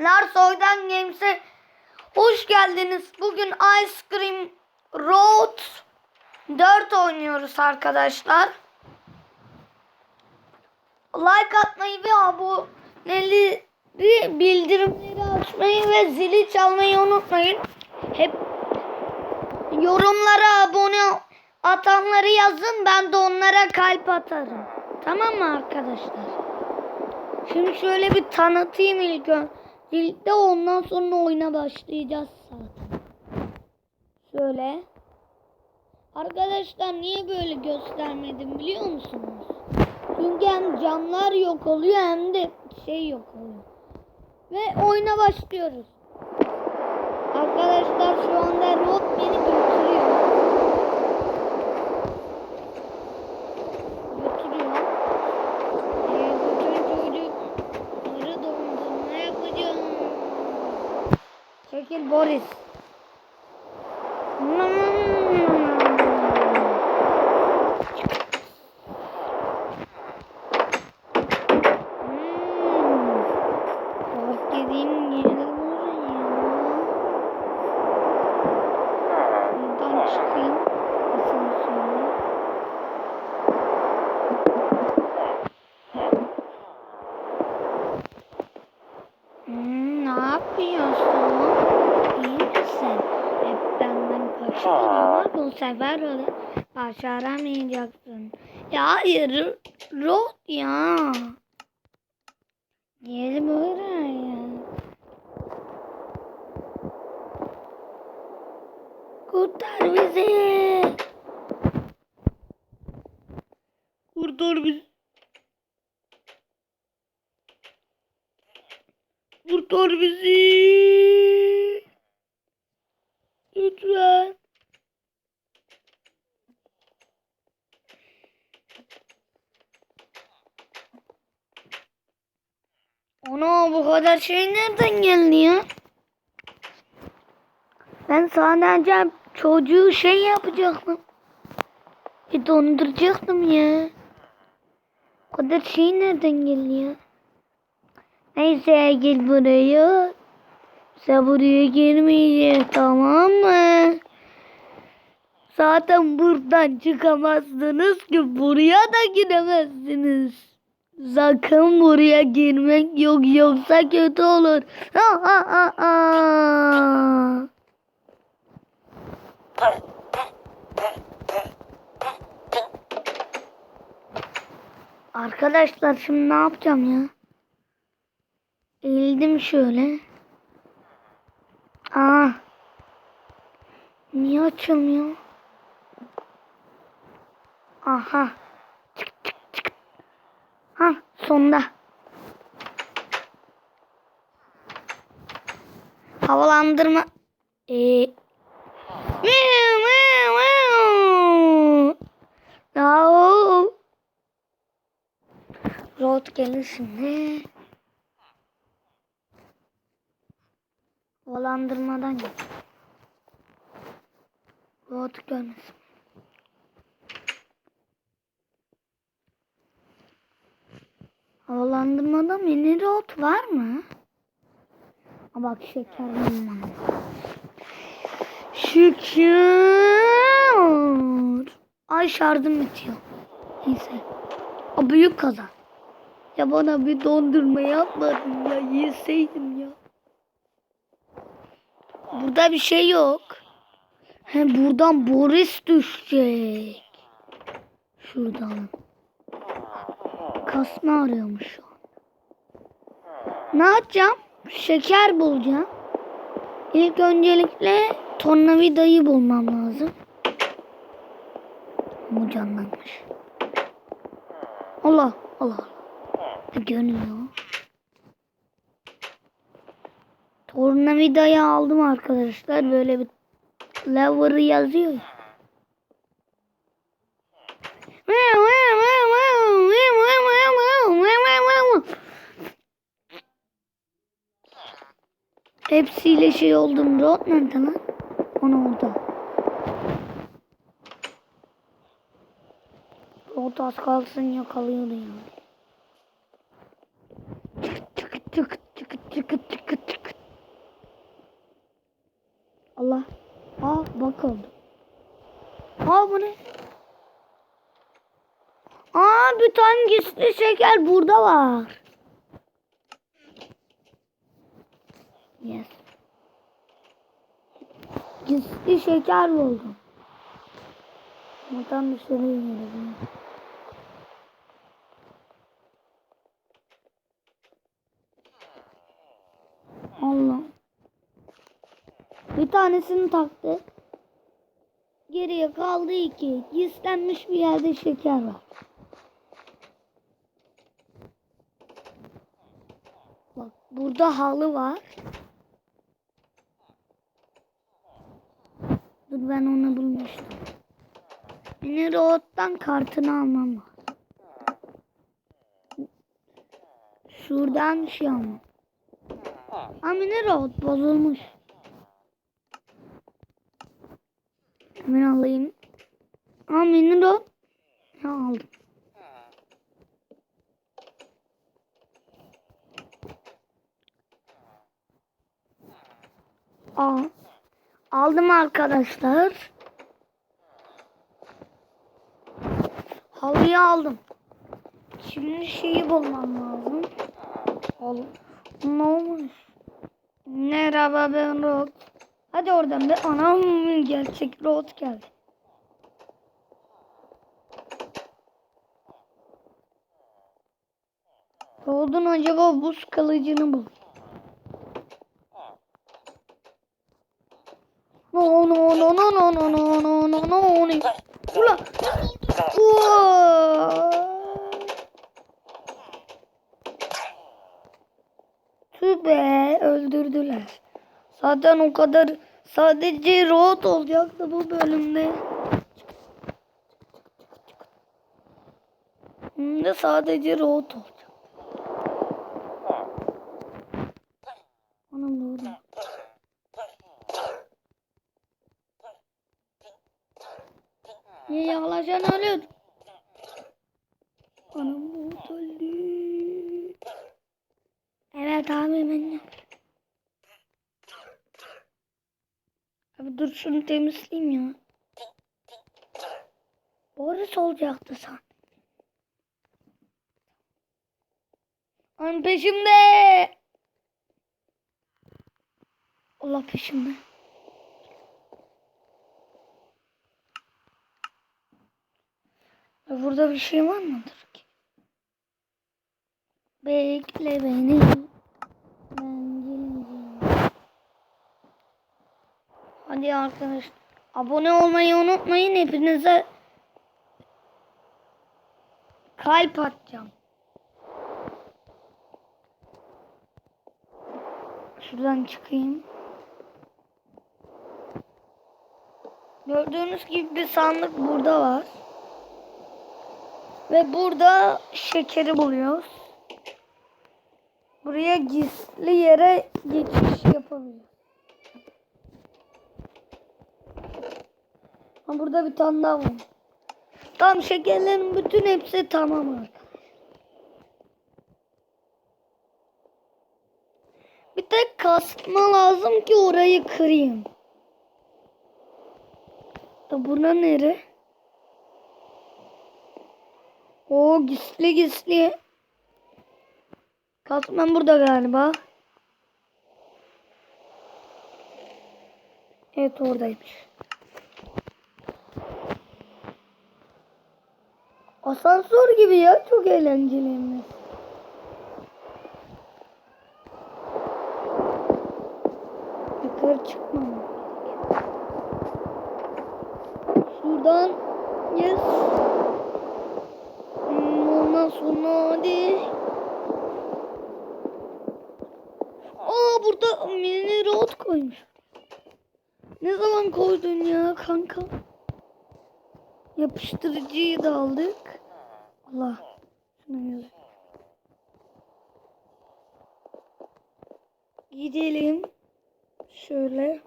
Lars Oydan Games'e hoş geldiniz. Bugün Ice Cream Road 4 oynuyoruz arkadaşlar. Like atmayı ve aboneleri bildirimleri açmayı ve zili çalmayı unutmayın. Hep yorumlara abone atanları yazın ben de onlara kalp atarım. Tamam mı arkadaşlar? Şimdi şöyle bir tanıtayım ilk öncelikle ondan sonra oyuna başlayacağız zaten. Şöyle. Arkadaşlar niye böyle göstermedim biliyor musunuz? Çünkü hem camlar yok oluyor hem de şey yok oluyor. Ve oyuna başlıyoruz. Arkadaşlar şu anda Rod beni götürüyor. Götürüyor. Ee, bütün çocukları dondurma yapacağım. Çekil Boris. Hmm. Fark edeyim yere buraya. Şuradan çıkayım. Asansörle. Hmm, ne yapıyorsun? İyi misin? Hep benden kaçtın sefer öyle başaramayacaksın. Ya hayır, Rod ya. Gel buraya. Kurtar bizi. Kurtar bizi. Kurtar bizi. Lütfen. Ana bu kadar şey nereden geldi ya? Ben sadece çocuğu şey yapacaktım. Bir donduracaktım ya. O kadar şey nereden geldi ya? Neyse gel buraya. Sen buraya girmeyeceksin tamam mı? Zaten buradan çıkamazsınız ki buraya da giremezsiniz. Sakın buraya girmek yok yoksa kötü olur. Ha, ha, ha, ha. Arkadaşlar şimdi ne yapacağım ya? Eğildim şöyle. Aa. Niye açılmıyor? Aha. Çık çık çık. Ha sonda. Havalandırma. Ee. Rod gelir şimdi. Havalandırmadan git. Rod görmesin. Havalandırmada mini rot var mı? Aa, bak şeker bulmam. Şeker. Ay şarjım bitiyor. Neyse. O büyük kazan. Ya bana bir dondurma yapmadın ya. Yeseydim ya. Burada bir şey yok. He buradan Boris düşecek. Şuradan. Kasma arıyormuş an. Ne yapacağım? Şeker bulacağım. İlk öncelikle tornavidayı bulmam lazım. Bu canlanmış. Allah Allah. Bir Görünüyor. Tornavidayı aldım arkadaşlar. Böyle bir lever'ı yazıyor hepsiyle şey oldum. Rod nerede lan? Onu orada. Rod az kalsın yakalıyordu yani. Çık çık çık çık çık çık çık. Allah. Aa bak oldu. Aa bu ne? Aa bir tane gizli şeker burada var. Gizli şeker buldum. Buradan dışarı inelim. Allah. Bir tanesini taktı. Geriye kaldı iki. Gizlenmiş bir yerde şeker var. Bak burada halı var. Ben onu bulmuştum. Mini Road'dan kartını almam lazım. Şuradan şey almam. Ha Mini Road bozulmuş. Hemen alayım. Ha Mini Road. Ha aldım. Aa, aldım arkadaşlar. Halıyı aldım. Şimdi şeyi bulmam lazım. Halı. Ne olmuş? Merhaba ben Rod. Hadi oradan be. Anam gerçek Rod geldi. Rod'un acaba buz kılıcını bul. No no no no no no no no no no no. Ulan. Uaa. Tüh be öldürdüler. Zaten o kadar sadece road olacaktı bu bölümde. Şimdi sadece road olacak. Anam doğru. Niye yaklaşan ölür? Anam bu öldü. Evet abi ben Abi dur şunu temizleyeyim ya. Orası olacaktı sen. An peşimde. Allah peşimde. Burada bir şey var mıdır ki? Bekle beni. Ben geleceğim. Hadi arkadaşlar. Abone olmayı unutmayın. Hepinize kalp atacağım. Şuradan çıkayım. Gördüğünüz gibi bir sandık burada var. Ve burada şekeri buluyoruz. Buraya gizli yere geçiş yapabiliyoruz. Ha burada bir tane daha var. Tam şekerlerin bütün hepsi tamam arkadaşlar. Bir tek kasma lazım ki orayı kırayım. Da buna nere? O gizli gizli. Kasmam burada galiba. Evet oradaymış. Asansör gibi ya çok eğlenceliymiş. Yukarı çıkmam. Şuradan yes. Hmm, Ondan sonra hadi. Aa burada mini road koymuş. Ne zaman koydun ya kanka? Yapıştırıcıyı da aldık. Allah. Şuna yazık. Gidelim. Şöyle.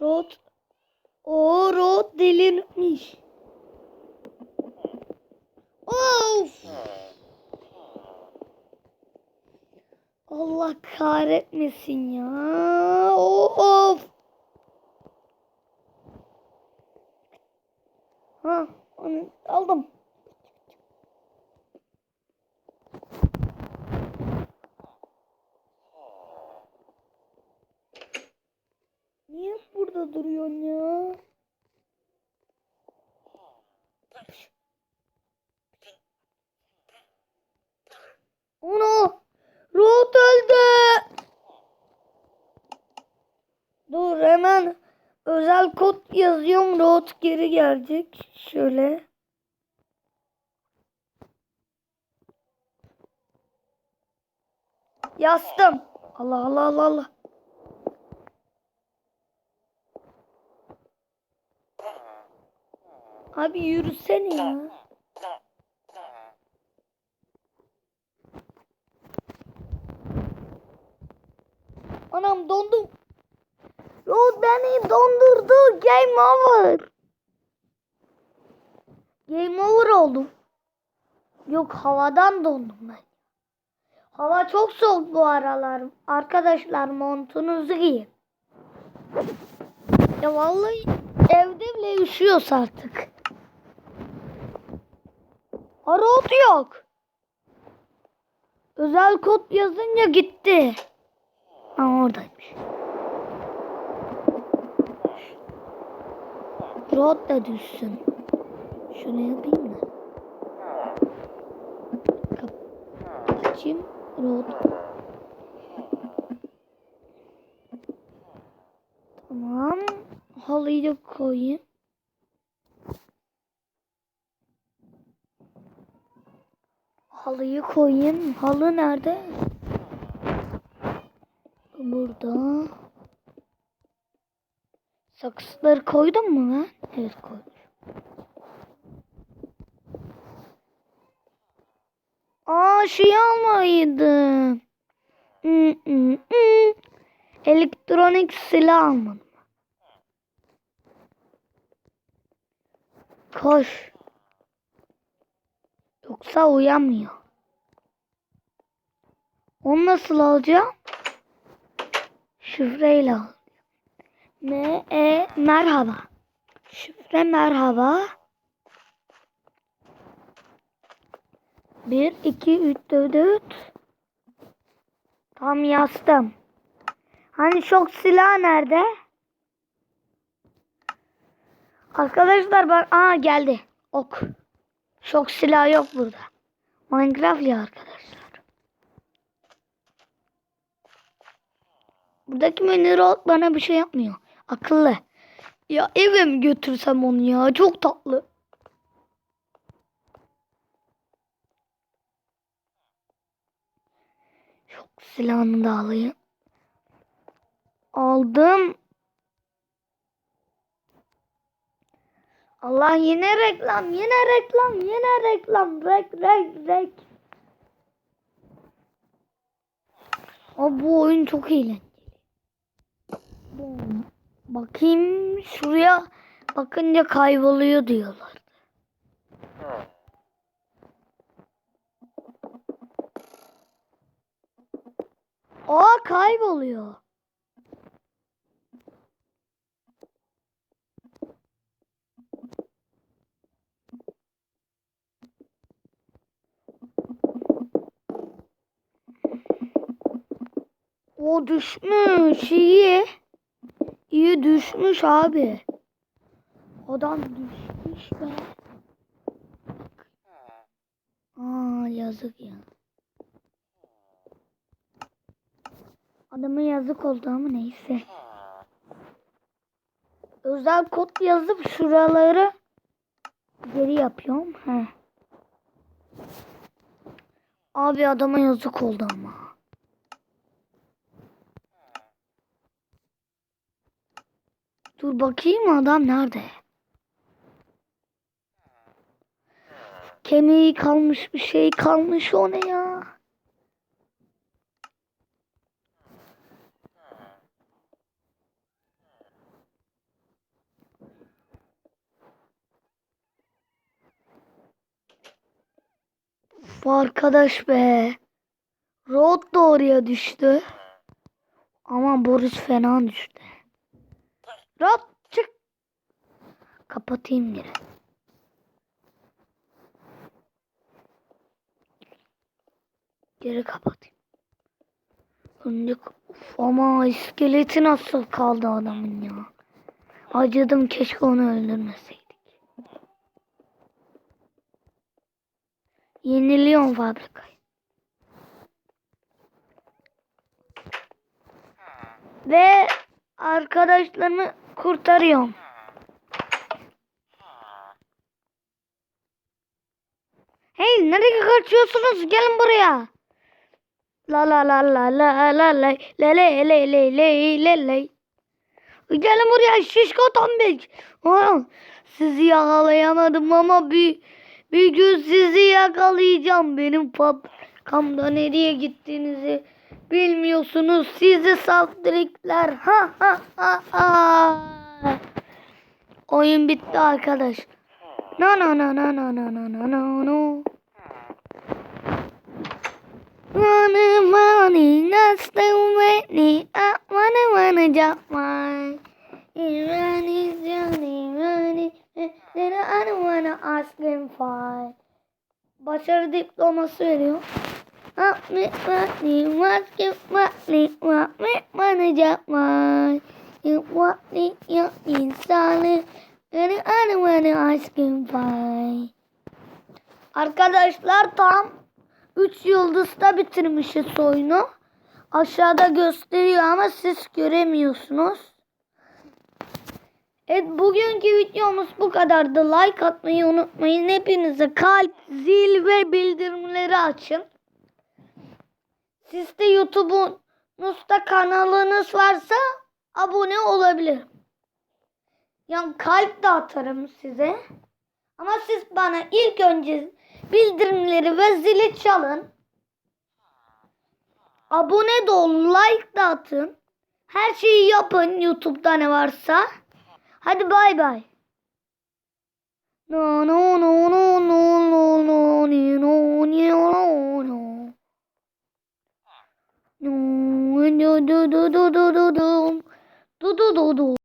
Rot. O rot delirmiş. Of. Allah kahretmesin ya. Of. Onu aldım. Niye burada duruyorsun ya? Onu Ruth öldü. Dur hemen özel kod yazıyorum. Ruth geri gelecek. Şöyle. Yazdım. Allah Allah Allah Allah. Abi yürüsene ya. Anam dondum. Rod beni dondurdu. Game over. Game over oldum. Yok havadan dondum ben. Hava çok soğuk bu aralar. Arkadaşlar montunuzu giyin. Ya vallahi evde bile üşüyoruz artık. Arot yok. Özel kod yazınca gitti. Ha oradaymış. Rod da düşsün. Şunu yapayım da. Kap açayım. Rod. Tamam. Halıyı da koyayım. Halıyı koyayım. Halı nerede? Burada. Saksıları koydum mu ben? Evet koydum. Aa şey almalıydım. Elektronik silah almadım. Koş. Yoksa uyanmıyor. Onu nasıl alacağım? Şifreyle al. M E merhaba. Şifre merhaba. 1 2 3 4 4 Tam yazdım. Hani şok silah nerede? Arkadaşlar bak aa geldi. Ok. Şok silah yok burada. Minecraft ya arkadaşlar. Buradaki Mini bana bir şey yapmıyor. Akıllı. Ya eve mi götürsem onu ya? Çok tatlı. Şok silahını da alayım. Aldım. Allah yine reklam, yine reklam, yine reklam. Rek, rek, rek. O bu oyun çok eğlenceli. Bakayım şuraya bakınca kayboluyor diyorlar. Aa kayboluyor. O düşmüş iyi. İyi düşmüş abi. Adam düşmüş be. Aa yazık ya. Adama yazık oldu ama neyse. Özel kod yazıp şuraları geri yapıyorum. He. Abi adama yazık oldu ama. Dur bakayım adam nerede? Kemiği kalmış bir şey kalmış o ne ya? Arkadaş be. Rod da oraya düştü. Ama Boris fena düştü. Rahat çık. Kapatayım yine. Geri kapatayım. Önce of ama iskeleti nasıl kaldı adamın ya. Acıdım keşke onu öldürmeseydik. Yeniliyorum fabrikayı. Ve arkadaşlarını kurtarıyorum. Hey nereye kaçıyorsunuz? Gelin buraya. La la la la la la la le le le le le le le. Gelin buraya şişko tombik. Sizi yakalayamadım ama bir bir gün sizi yakalayacağım. Benim pap fabrikamda nereye gittiğinizi bilmiyorsunuz. Sizi saftirikler. Ha ha ha ha. Oyun bitti arkadaş. No no no no no no no no no no. Wanna money, not still waiting. I wanna wanna jump my. Running, running, running. Then I don't wanna ask them for. Başarı diploması veriyor. Money, money, what me money jump my. You want me, you inside. And I don't wanna ask them for. Arkadaşlar tam 3 yıldızda bitirmişiz oyunu. Aşağıda gösteriyor ama siz göremiyorsunuz. Evet bugünkü videomuz bu kadardı. Like atmayı unutmayın. Hepinize kalp, zil ve bildirimleri açın. Sizde YouTube'unuzda kanalınız varsa abone olabilir. Yani kalp de atarım size. Ama siz bana ilk önce bildirimleri ve zili çalın. Abone de olun, like de atın. Her şeyi yapın YouTube'da ne varsa. Hadi bay bay. No no no no no no no no no no 두두두두두두두두두두두